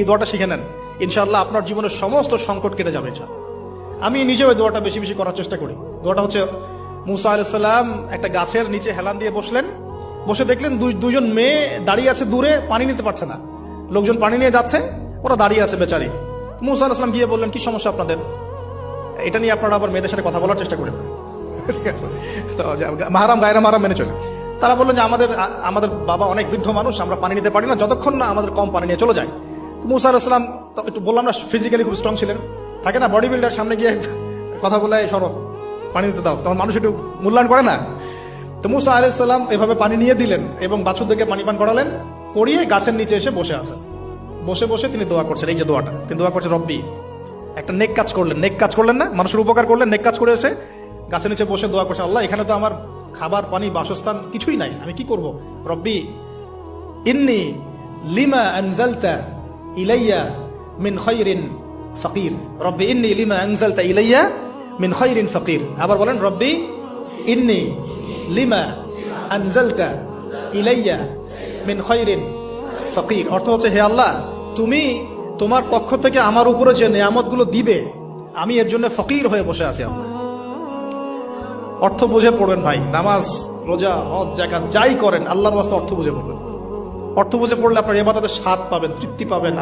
এই দোয়াটা শিখে নেন। ইনশাআল্লাহ আপনার জীবনের সমস্ত সংকট কেটে যাবে আমি নিজেও এই দোয়াটা বেশি বেশি করার চেষ্টা করি। দোয়াটা হচ্ছে, মুসা আলাইসাল্লাম একটা গাছের নিচে হেলান দিয়ে বসলেন। বসে দেখলেন দুই দুজন মেয়ে দাঁড়িয়ে আছে দূরে, পানি নিতে পারছে না। লোকজন পানি নিয়ে যাচ্ছে, ওরা দাঁড়িয়ে আছে বেচারি। মুসা আলাইসাল্লাম গিয়ে বললেন, কি সমস্যা আপনাদের? এটা নিয়ে আপনারা আবার মেয়েদের সাথে কথা বলার চেষ্টা করেন। ঠিক আছে? তো মাহারাম, গায়রা মাহারাম মেনে চলে। তারা বললেন যে, আমাদের আমাদের বাবা অনেক বৃদ্ধ মানুষ, আমরা পানি নিতে পারি না। যতক্ষণ না আমাদের কম পানি নিয়ে চলে যায়। মুসা আলাহিসাম একটু বললাম না ফিজিক্যালি খুব স্ট্রং ছিলেন। থাকে না বডি বিল্ডার সামনে গিয়ে কথা বলে "এই সরো পানি দিতে দাও, তখন মানুষ একটু মূল্যায়ন করে না। তো মুসা আলাইসাল্লাম এভাবে পানি নিয়ে দিলেন এবং বাছুরদেরকে পানি পান করালেন, করিয়ে গাছের নিচে এসে বসে আছেন। বসে বসে তিনি দোয়া করছেন, এই যে দোয়াটা। তিনি দোয়া করছেন, রব্বি, একটা নেক কাজ করলেন, নেক কাজ করলেন না, মানুষের উপকার করলেন, নেক কাজ করে এসে গাছের নিচে বসে দোয়া করছেন, আল্লাহ, এখানে তো আমার খাবার, পানি, বাসস্থান কিছুই নাই, আমি কি করব? রব্বি, ইন্নি লিমা আনজালতা ইলাইয়া মিন খাইরিন ফকির। রব্বি ইন্নি লিমা আনজালতা ইলাইয়া মিন খাইরিন ফকির। আবার বলেন, রব্বি ইন্নি লিমা আনজালতা ইলাইয়া মিন খাইরিন ফকির। অর্থ হচ্ছে, হে আল্লাহ, তুমি তোমার পক্ষ থেকে আমার উপরে যে নিয়ামতগুলো দিবে, আমি এর জন্য ফকির হয়ে বসে আছি আল্লাহ। অর্থ বুঝে পড়বেন ভাই, নামাজ, রোজা, হজ জাকাত যাই করেন, আল্লাহর বাস্তে অর্থ বুঝে পড়বেন। অর্থ বুঝে পড়লে আপনার এবাদতের স্বাদ পাবেন, তৃপ্তি পাবেন